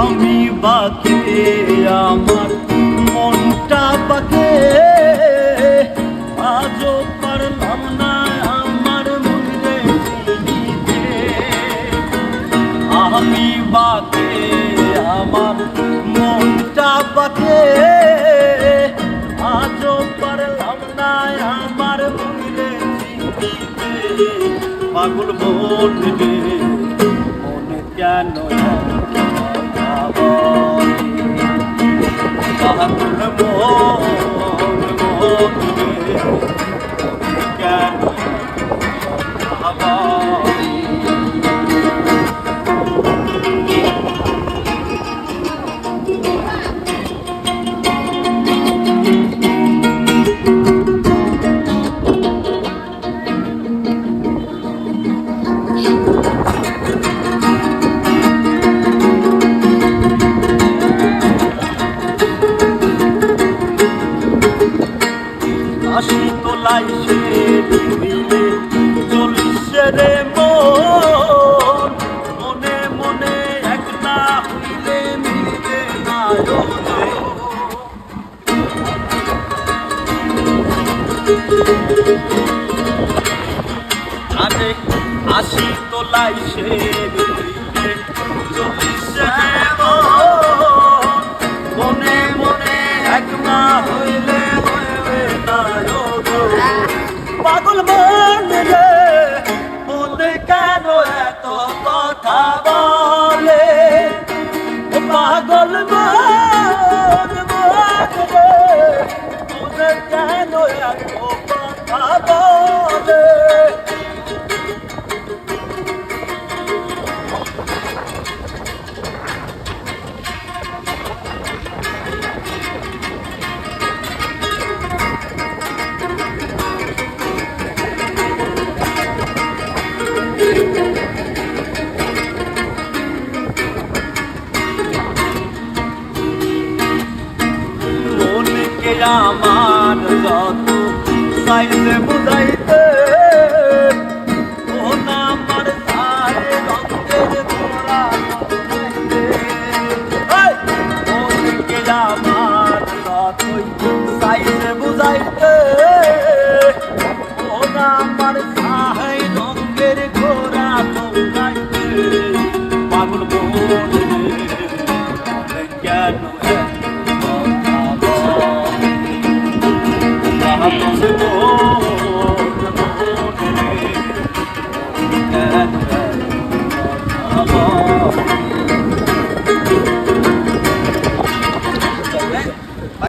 আমি বাকে, আমার মনটা পাকে আজও পারলাম না আমার মনে চিনিতে আমি বাকে, আমার মনটা পাকে আজও পারলাম না আমার মনে চিনিতে পাগল রে মনে কেন পাগল হইলে মিলবে না সে চলিছে মনে মনে একলা হইলে হইবে না পাগল মনে আমার যত সাইতে বুঝাইতে আমার যতই সাইতে বুঝাইতে। ও না আমার